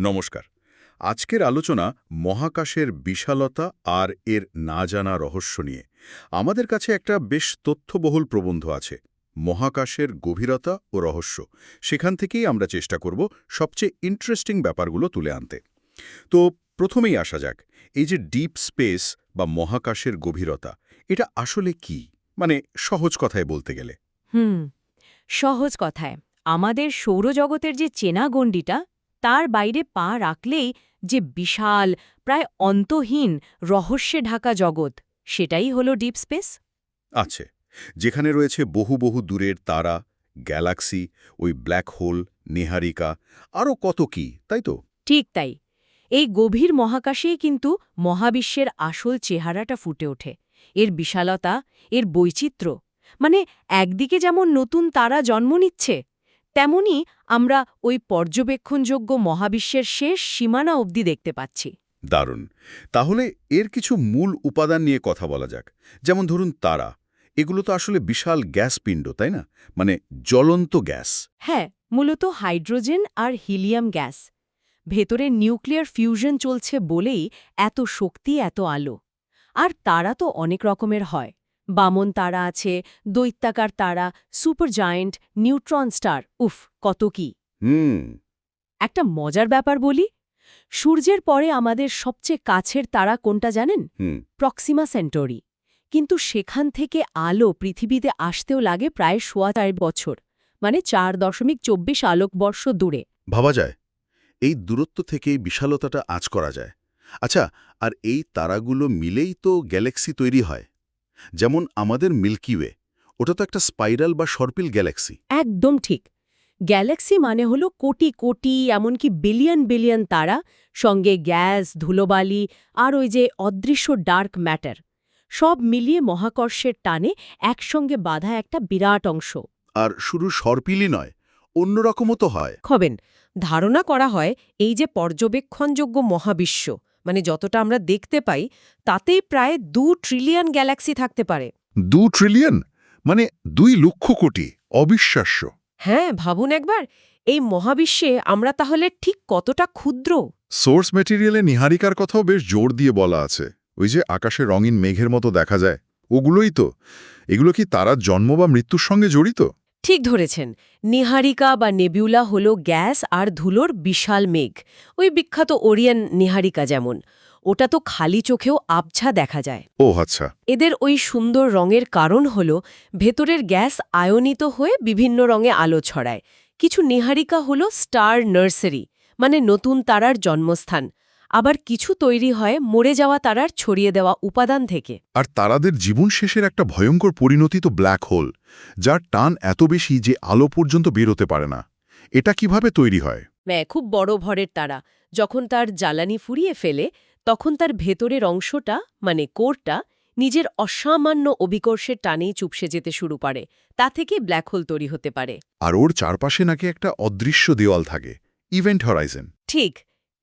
নমস্কার। আজকের আলোচনা মহাকাশের বিশালতা আর এর না জানা রহস্য নিয়ে। আমাদের কাছে একটা বেশ তথ্যবহুল প্রবন্ধ আছে, মহাকাশের গভীরতা ও রহস্য। সেখান থেকেই আমরা চেষ্টা করব সবচেয়ে ইন্টারেস্টিং ব্যাপারগুলো তুলে আনতে। তো প্রথমেই আসা যাক, এই যে ডিপ স্পেস বা মহাকাশের গভীরতা, এটা আসলে কি? মানে সহজ কথায় বলতে গেলে। হুম, সহজ কথায়। আমাদের সৌরজগতের যে চেনা গণ্ডিটা তার বাইরে পা রাখলেই যে বিশাল প্রায় অন্তহীন রহস্যে ঢাকা জগৎ সেটাই হলো ডিপ স্পেস। আছে যেখানে রয়েছে বহু বহু দূরের তারা গ্যালাক্সি ওই ব্ল্যাক হোল নেহারিকা আরও কত কি তাই তো? ঠিক তাই এই গভীর মহাকাশেই কিন্তু মহাবিশ্বের আসল চেহারাটা ফুটে ওঠে এর বিশালতা এর বৈচিত্র্য মানে একদিকে যেমন নতুন তারা জন্ম নিচ্ছে তেমনি আমরা ওই পর্যবেক্ষণযোগ্য মহাবিশ্বের শেষ সীমানা অবধি দেখতে পাচ্ছি। দারুণ। তাহলে এর কিছু মূল উপাদান নিয়ে কথা বলা যাক। যেমন ধরুন তারা। এগুলো তো আসলে বিশাল গ্যাস পিণ্ড তাই না? মানে জ্বলন্ত গ্যাস। হ্যাঁ মূলত হাইড্রোজেন আর হিলিয়াম গ্যাস। ভেতরে নিউক্লিয়ার ফিউশন চলছে বলেই এত শক্তি এত আলো। আর তারা তো অনেক রকমের হয়। বামন তারা আছে দৈত্যাকার তারা সুপার জায়েন্ট নিউট্রন স্টার উফ কত কি। হুম। একটা মজার ব্যাপার বলি সূর্যের পরে আমাদের সবচেয়ে কাছের তারা কোনটা জানেন? Proxima Centauri. কিন্তু সেখান থেকে আলো পৃথিবীতে আসতেও লাগে প্রায় সোয়া চার বছর মানে চার দশমিক চব্বিশ আলোকবর্ষ দূরে। ভাবা যায়। এই দূরত্ব থেকেই বিশালতাটা আঁচ করা যায়। আচ্ছা আর এই তারাগুলো মিলেই তো গ্যালাক্সি তৈরি হয়। যেমন আমাদের মিল্কি ওয়ে ওটা তো একটা স্পাইরাল বা সর্পিল গ্যালাক্সি। একদম ঠিক। গ্যালাক্সি মানে হলো কোটি কোটি এমনকি বিলিয়ন বিলিয়ন তারা সঙ্গে গ্যাস ধুলোবালি আর ওই যে অদৃশ্য ডার্ক ম্যাটার সব মিলিয়ে মহাকর্ষের টানে একসঙ্গে বাঁধা একটা বিরাট অংশ। আর শুধু সর্পিলই নয় অন্যরকমও তো হয়। হবেন ধারণা করা হয় এই যে পর্যবেক্ষণযোগ্য মহাবিশ্ব মানে যতটা আমরা দেখতে পাই তাতেই প্রায় দু ট্রিলিয়ন গ্যালাক্সি থাকতে পারে। দু ট্রিলিয়ন মানে দুই লক্ষ কোটি অবিশ্বাস্য। হ্যাঁ ভাবুন একবার এই মহাবিশ্বে আমরা তাহলে ঠিক কতটা ক্ষুদ্র? সোর্স মেটেরিয়ালে নিহারিকার কথাও বেশ জোর দিয়ে বলা আছে। ওই যে আকাশে রঙিন মেঘের মতো দেখা যায়। ওগুলোই তো এগুলো কি তারা জন্ম বা মৃত্যুর সঙ্গে জড়িত? ঠিক ধরেছেন নিহারিকা বা নেবিউলা হল গ্যাস আর ধুলোর বিশাল মেঘ। ওই বিখ্যাত ওরিয়ান নিহারিকা যেমন ওটা তো খালি চোখেও আবছা দেখা যায়। ও আচ্ছা। এদের ওই সুন্দর রঙের কারণ হল ভেতরের গ্যাস আয়নিত হয়ে বিভিন্ন রঙে আলো ছড়ায়। কিছু নিহারিকা হল স্টার নার্সারি মানে নতুন তারার জন্মস্থান। আবার কিছু তৈরি হয় মরে যাওয়া তারার ছড়িয়ে দেওয়া উপাদান থেকে। আর তারাদের জীবন শেষের একটা ভয়ঙ্কর পরিণতি তো ব্ল্যাক হোল যার টান এত বেশি যে আলো পর্যন্ত বেরোতে পারে না। এটা কীভাবে তৈরি হয়? ম্যা খুব বড় ভরের তারা। যখন তার জ্বালানি ফুরিয়ে ফেলে তখন তার ভেতরের অংশটা মানে কোরটা নিজের অসামান্য অভিকর্ষের টানেই চুপসে যেতে শুরু করে তা থেকে ব্ল্যাক হোল তৈরি হতে পারে। আর ওর চারপাশে নাকি একটা অদৃশ্য দেওয়াল থাকে ইভেন্ট হরাইজেন। ঠিক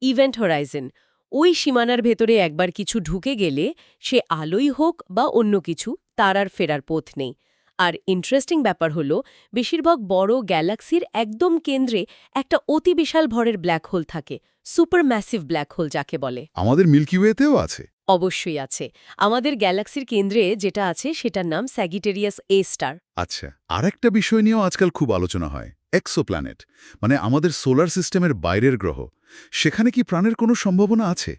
ইভেন্ট হরাইজন। ওই সীমানার ভেতরে একবার কিছু ঢুকে গেলে সে আলোই হোক বা অন্য কিছু তার আর ফেরার পথ নেই। আর ইন্টারেস্টিং ব্যাপার হল বেশিরভাগ বড় গ্যালাক্সির একদম কেন্দ্রে একটা অতি বিশাল ভরের ব্ল্যাক হোল থাকে সুপার ম্যাসিভ ব্ল্যাক হোল যাকে বলে। আমাদের মিল্কি ওয়েতেও আছে। অবশ্যই আছে। আমাদের গ্যালাক্সির কেন্দ্রে যেটা আছে সেটার নাম স্যাগিটেরিয়াস এ স্টার আচ্ছা আরেকটা বিষয় নিয়েও আজকাল খুব আলোচনা হয়। এক্সোপ্ল্যানেট মানে আমাদের সোলার সিস্টেমের বাইরের গ্রহ। সেখানে কি প্রাণের কোনো সম্ভাবনা আছে?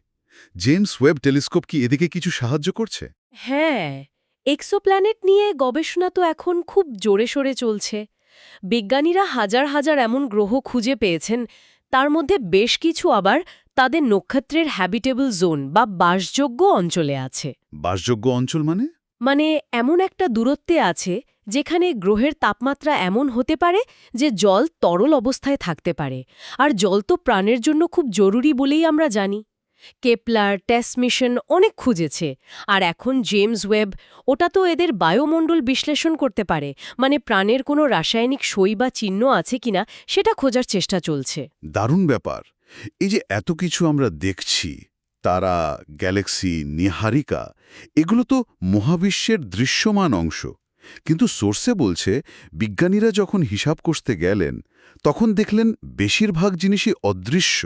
জেমস ওয়েব টেলিস্কোপ কি এদিকে কিছু সাহায্য করছে? হ্যাঁ এক্সোপ্ল্যানেট নিয়ে গবেষণা তো এখন খুব জোরে সোরে চলছে। বিজ্ঞানীরা হাজার হাজার এমন গ্রহ খুঁজে পেয়েছেন তার মধ্যে বেশ কিছু আবার তাদের নক্ষত্রের হ্যাবিটেবল জোন বা বাসযোগ্য অঞ্চলে আছে। বাসযোগ্য অঞ্চল মানে? মানে এমন একটা দূরত্বে আছে যেখানে গ্রহের তাপমাত্রা এমন হতে পারে যে জল তরল অবস্থায় থাকতে পারে। আর জল তো প্রাণের জন্য খুব জরুরি বলেই আমরা জানি। কেপলার টেস্ট মিশন অনেক খুঁজেছে। আর এখন জেমস ওয়েব, ওটা তো এদের বায়ুমণ্ডল বিশ্লেষণ করতে পারে। মানে প্রাণের কোনো রাসায়নিক সই বা চিহ্ন আছে কিনা, সেটা খোঁজার চেষ্টা চলছে। দারুণ ব্যাপার। এই যে এত কিছু আমরা দেখছি, তারা, গ্যালাক্সি, নিহারিকা, এগুলো তো মহাবিশ্বের দৃশ্যমান অংশ। কিন্তু সোর্সে বলছে বিজ্ঞানীরা যখন হিসাব করতে গেলেন তখন দেখলেন বেশিরভাগ জিনিসই অদৃশ্য।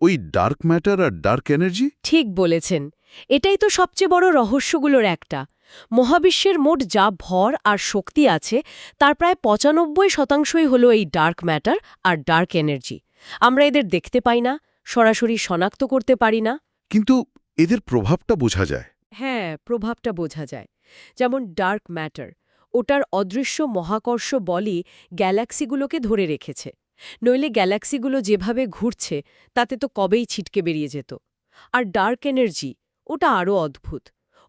ওই ডার্ক ম্যাটার আর ডার্ক এনার্জি ঠিক বলেছেন। এটাই তো সবচেয়ে বড় রহস্যগুলোর একটা। মহাবিশ্বের মোট যা ভর আর শক্তি আছে তার প্রায় পঁচানব্বই শতাংশই হলো এই ডার্ক ম্যাটার আর ডার্ক এনার্জি আমরা এদের দেখতে পাই না সরাসরি শনাক্ত করতে পারি না। কিন্তু এদের প্রভাবটা বোঝা যায়। হ্যাঁ প্রভাবটা বোঝা যায়। যেমন ডার্ক ম্যাটার ওটার অদৃশ্য মহাকর্ষ বলই গ্যালাক্সিগুলোকে ধরে রেখেছে। নইলে গ্যালাক্সিগুলো যেভাবে ঘুরছে তাতে তো কবেই ছিটকে বেরিয়ে যেত। আর ডার্ক এনার্জি ওটা আরও অদ্ভুত।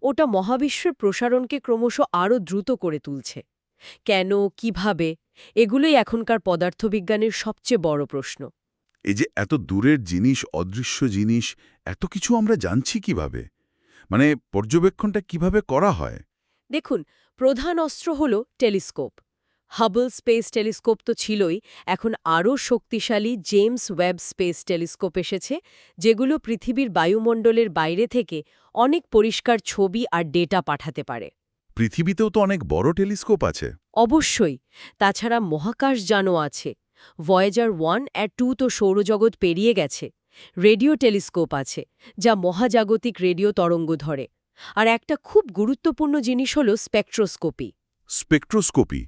ওটা মহাবিশ্বের প্রসারণকে ক্রমশ আরও দ্রুত করে তুলছে। কেন কীভাবে এগুলোই এখনকার পদার্থবিজ্ঞানের সবচেয়ে বড় প্রশ্ন। এই যে এত দূরের জিনিস অদৃশ্য জিনিস এত কিছু আমরা জানছি কীভাবে? মানে পর্যবেক্ষণটা কীভাবে করা হয়? দেখুন প্রধান অস্ত্র হল টেলিস্কোপ। হাবল স্পেস টেলিস্কোপ তো ছিলই এখন আরও শক্তিশালী জেমস ওয়েব স্পেস টেলিস্কোপ এসেছে যেগুলো পৃথিবীর বায়ুমণ্ডলের বাইরে থেকে অনেক পরিষ্কার ছবি আর ডেটা পাঠাতে পারে। পৃথিবীতেও তো অনেক বড় টেলিস্কোপ আছে। অবশ্যই তাছাড়া মহাকাশ মহাকাশযানও আছে। ভয়েজার ওয়ান আর টু তো সৌরজগৎ পেরিয়ে গেছে। রেডিও টেলিস্কোপ আছে যা মহাজাগতিক রেডিও তরঙ্গ ধরে। আর একটা খুব গুরুত্বপূর্ণ জিনিস হল স্পেকট্রোস্কোপি। স্পেকট্রোস্কোপি?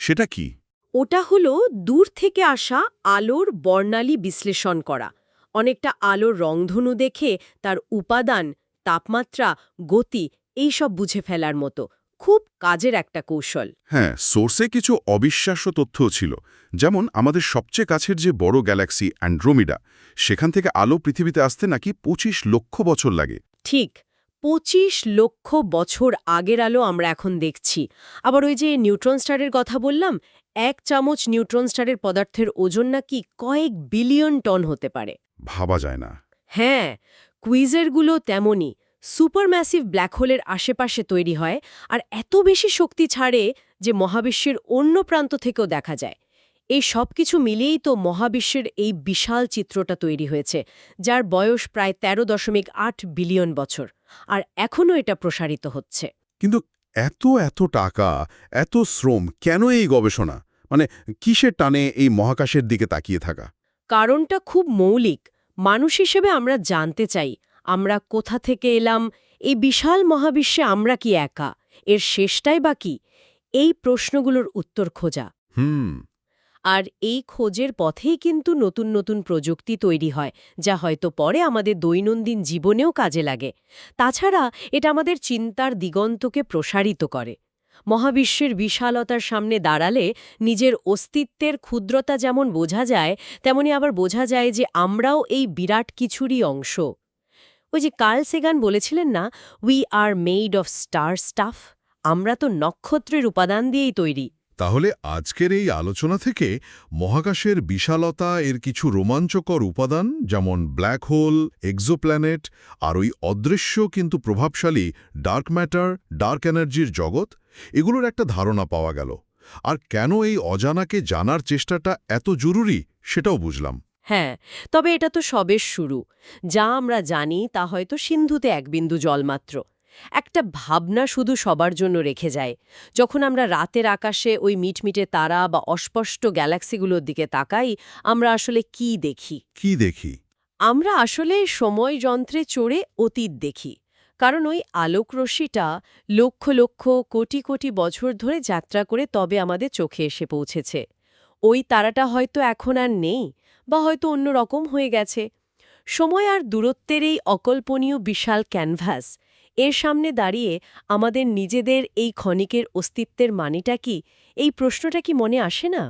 সেটা কি? ওটা হলো দূর থেকে আসা আলোর বর্ণালী বিশ্লেষণ করা। অনেকটা আলোর রংধনু দেখে তার উপাদান তাপমাত্রা গতি এই সব বুঝে ফেলার মতো। খুব কাজের একটা কৌশল। হ্যাঁ সোর্সে কিছু অবিশ্বাস্য তথ্যও ছিল। যেমন আমাদের সবচেয়ে কাছের যে বড় গ্যালাক্সি অ্যান্ড্রোমিডা সেখান থেকে আলো পৃথিবীতে আসতে নাকি ২৫ লক্ষ বছর লাগে। ঠিক। পঁচিশ লক্ষ বছর আগের আলো আমরা এখন দেখছি। আবার ওই যে নিউট্রন স্টারের কথা বললাম এক চামচ নিউট্রন স্টারের পদার্থের ওজন নাকি কয়েক বিলিয়ন টন হতে পারে। ভাবা যায় না। হ্যাঁ কুইজেরগুলো তেমনই। সুপারম্যাসিভ ব্ল্যাক হোলের আশেপাশে তৈরি হয় আর এত বেশি শক্তি ছাড়ে যে মহাবিশ্বের অন্য প্রান্ত থেকেও দেখা যায়। এই সব কিছু মিলিয়েই তো মহাবিশ্বের এই বিশাল চিত্রটা তৈরি হয়েছে যার বয়স প্রায় তেরো দশমিক আট বিলিয়ন বছর। আর এখনও এটা প্রসারিত হচ্ছে। কিন্তু এত এত টাকা এত শ্রম কেন এই গবেষণা? মানে কিসের টানে এই মহাকাশের দিকে তাকিয়ে থাকা? কারণটা খুব মৌলিক। মানুষ হিসেবে আমরা জানতে চাই আমরা কোথা থেকে এলাম এই বিশাল মহাবিশ্বে আমরা কি একা? এর শেষটাই বা কি? এই প্রশ্নগুলোর উত্তর খোঁজা। হুম। আর এই খোঁজের পথেই কিন্তু নতুন নতুন প্রযুক্তি তৈরি হয়, যা হয়তো পরে আমাদের দৈনন্দিন জীবনেও কাজে লাগে। তাছাড়া এটা আমাদের চিন্তার দিগন্তকে প্রসারিত করে। মহাবিশ্বের বিশালতার সামনে দাঁড়ালে নিজের অস্তিত্বের ক্ষুদ্রতা যেমন বোঝা যায়, তেমনি আবার বোঝা যায় যে আমরাও এই বিরাট কিছুরই অংশ। ওই যে কার্ল সেগান বলেছিলেন না we are made of star stuff আমরা তো নক্ষত্রের উপাদান দিয়েই তৈরি। তাহলে আজকের এই আলোচনা থেকে মহাকাশের বিশালতা এর কিছু রোমাঞ্চকর উপাদান, যেমন ব্ল্যাক হোল, এক্সোপ্ল্যানেট, আর ওই অদৃশ্য কিন্তু প্রভাবশালী ডার্ক ম্যাটার, ডার্ক এনার্জির জগৎ, এগুলোর একটা ধারণা পাওয়া গেল। আর কেন এই অজানাকে জানার চেষ্টাটা এত জরুরি সেটাও বুঝলাম। হ্যাঁ তবে এটা তো সবের শুরু। যা আমরা জানি তা হয়তো সিন্ধুতে এক বিন্দু জল মাত্র একটা ভাবনা শুধু সবার জন্য রেখে যায়। যখন আমরা রাতের আকাশে ওই মিটমিটে তারা বা অস্পষ্ট গ্যালাক্সিগুলোর দিকে তাকাই আমরা আসলে কি দেখি? কি দেখি? আমরা আসলে সময় যন্ত্রে চড়ে অতীত দেখি। কারণ ওই আলোকরশ্মিটা লক্ষ লক্ষ কোটি কোটি বছর ধরে যাত্রা করে তবে আমাদের চোখে এসে পৌঁছেছে। ওই তারাটা হয়তো এখন আর নেই বা হয়তো অন্য রকম হয়ে গেছে। সময় আর দূরত্বের এই অকল্পনীয় বিশাল ক্যানভাস এর সামনে দাঁড়িয়ে আমাদের নিজেদের এই ক্ষণিকের অস্তিত্বের মানেটা কি? এই প্রশ্নটা কি মনে আসে না?